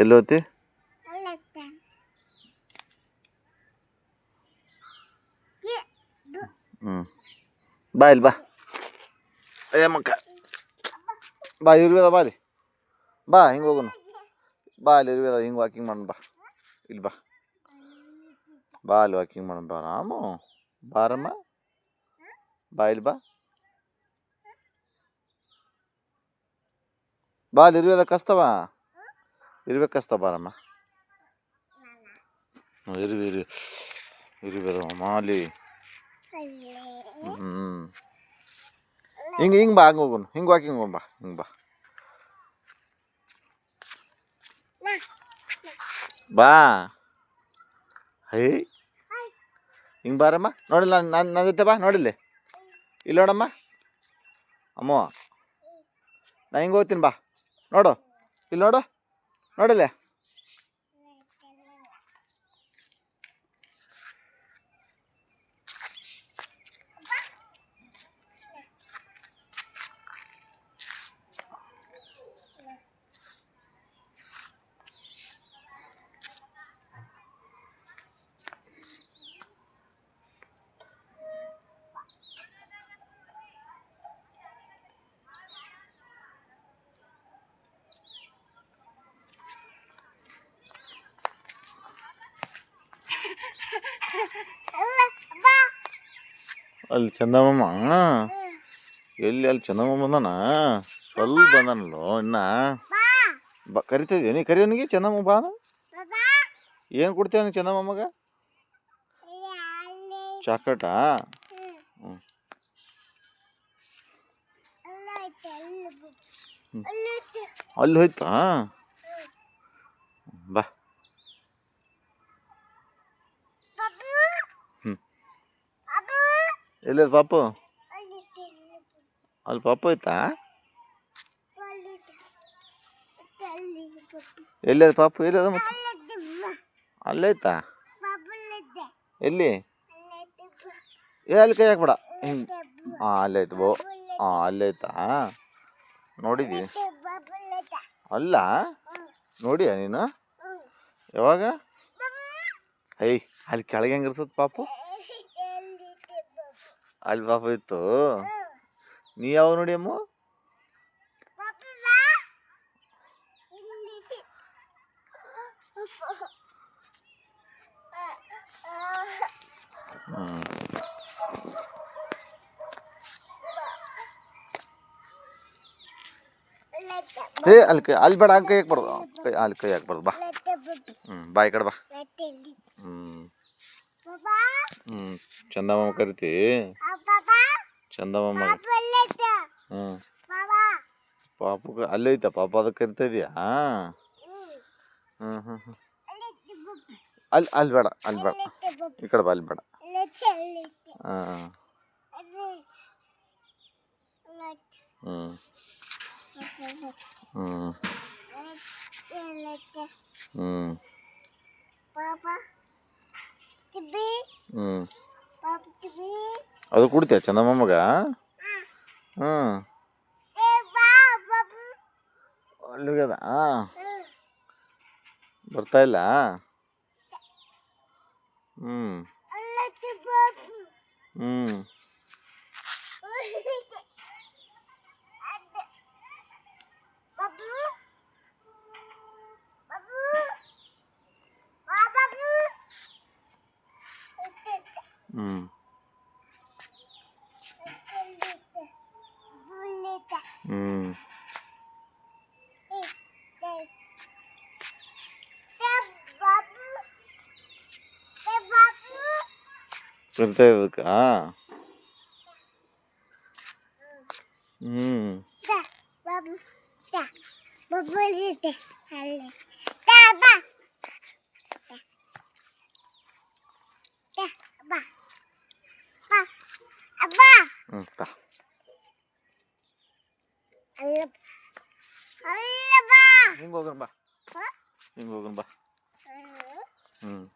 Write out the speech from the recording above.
ಎಲ್ಲಿ ಹೋತಿ? ಹ್ಞೂ ಬಾ ಇಲ್ಲಿ ಬಾ. ಏ ಮಕ್ಕ. ಬಾ ಇರುವೆದ ಬಾ ಅಲ್ಲಿ. ಬಾ, ಹಿಂಗೆ ಹೋಗೋಣ ಬಾ ಅಲ್ಲಿ ಇರುವೆದ ಹಿಂಗೆ ವಾಕಿಂಗ್ ಮಾಡೋಣ ಬಾ. ಇಲ್ಲಿ ಬಾ. ಬಾ ಅಲ್ಲಿ ವಾಕಿಂಗ್ ಮಾಡೋಣ ಬಾ, ರಾಮು. ಬಾರಮ್ಮ ಬಾ, ಇಲ್ಲಿ ಬಾ. ಬಾ ಅಲ್ಲಿ ಇರುವೆದ ಕಸ್ತವ. ಇರುವೆ ಕಸ್ತವ ಬಾರಮ್ಮ ಹ್ಞೂ ಇರುವೆ ಇರುವೆ ಇರುವೆದ ಮಾಲಿ ಹ್ಞೂ ಹಿಂಗೆ ಹಿಂಗೆ ಬಾ ಹಂಗೆ ಹೋಗೋಣ ಹಿಂಗೆ ವಾಕಿಂಗ್ ಹೋಗೋಣ ಬಾ ಹಿಂಗೆ ಬಾ ಬಾ ಹೈ ಹಿಂಗೆ ಬಾರಮ್ಮ ನೋಡಿಲ್ಲ ನಾನು ನನ್ನ ಜೊತೆ ಬಾ ನೋಡಿಲ್ಲ ಇಲ್ಲಿ ನೋಡಮ್ಮ ಅಮ್ಮ ನಾ ಹಿಂಗೆ ಹೋಗ್ತೀನಿ ಬಾ ನೋಡು ಇಲ್ಲಿ ನೋಡು നോടല്ലേ ಅಲ್ಲಿ ಚಂದಮ್ಮ ಎಲ್ಲಿ, ಅಲ್ಲಿ ಚಂದಮ್ಮ ಬಂದಾನ ಸ್ವಲ್ಪ ಬಂದಾನಲ್ಲೋ ಇನ್ನ? ಬಾ, ಕರಿತಿದ್ಯ ನೀ? ಕರಿಯೋನಿಗೆ ಚಂದಮ್ಮ ಬಾ ಏನು ಕೊಡ್ತೀಯ ಚಂದಮ್ಮಗ? ಚಾಕ್ಲೇಟಾ? ಅಲ್ಲಿ ಹೋಯ್ತಾ? ಬಾ. ಎಲ್ಲಿ ಪಾಪು? ಅಲ್ಲಿ ಪಾಪು ಐತಾ? ಎಲ್ಲಿ ಅದು ಪಾಪು? ಎಲ್ಲಿ ಅದು ಮತ್ತೆ? ಅಲ್ಲೈತಾ ಎಲ್ಲಿ? ಏ ಅಲ್ಲಿ ಕೈ ಹಾಕ್ಬೇಡ. ಹಿಂಗೆ ಹಾಂ ಅಲ್ಲೈತು ಬೋ. ಹಾಂ ಅಲ್ಲೈತಾ ನೋಡಿದ್ದೀವಿ ಅಲ್ಲ? ನೋಡಿಯ ನೀನು? ಯಾವಾಗ? ಐ ಅಲ್ಲಿ ಕೆಳಗೆ ಹೆಂಗಿರ್ತದೆ ಪಾಪು? ಅಲ್ಲಿ ಪಾಪು ಇತ್ತು ನೀ ಯಾವಾಗ ನೋಡಿ ಅಮ್ಮ ಹ್ಞೂ ಏ ಅಲ್ಲಿ ಕೈ ಅಲ್ಲಿ ಬೇಡ ಅಲ್ಲಿ ಕೈ ಹಾಕ್ಬಾರ್ದು ಕೈ ಅಲ್ಲಿ ಕೈ ಹಾಕ್ಬಾರ್ದು ಬಾ ಹ್ಞೂ ಬಾ ಈ ಕಡೆ ಬಾ ಹ್ಞೂ ಹ್ಞೂ ಚಂದಮಾಮ ಕರಿತಿ ಚಂದಮಾಮ ಹ್ಞೂ ಪಾಪು ಅಲ್ಲೇ ಐತಾ ಪಾಪ ಅದಕ್ಕೆ ಕರಿತಾ ಇದೆಯಾ ಹ್ಞೂ ಹ್ಞೂ ಹ್ಞೂ ಅಲ್ಲಿ ಅಲ್ಲಿ ಬೇಡ ಅಲ್ಲಿ ಬೇಡ ಈ ಕಡೆ ಬಾ ಅಲ್ಲಿ ಬೇಡ ಹಾಂ ಹ್ಞೂ ಹ್ಞೂ ಹ್ಞೂ ಹ್ಞೂ ಅದು ಕುಡ್ತೀಯ ಚಂದಮ್ಮಗ ಹ್ಞೂ ಅಲ್ಲಿಗದ ಬರ್ತಾ ಇಲ್ಲ ಹ್ಞೂ ಹ್ಞೂ ಹ್ಞೂ పెడతాయి అదికా బాబు బాబు ba, ಹೋಗೋಣ ಬಾ. ಹಿಂಗೆ ಹೋಗೋಣ ಬಾ. ಹ್ಞೂ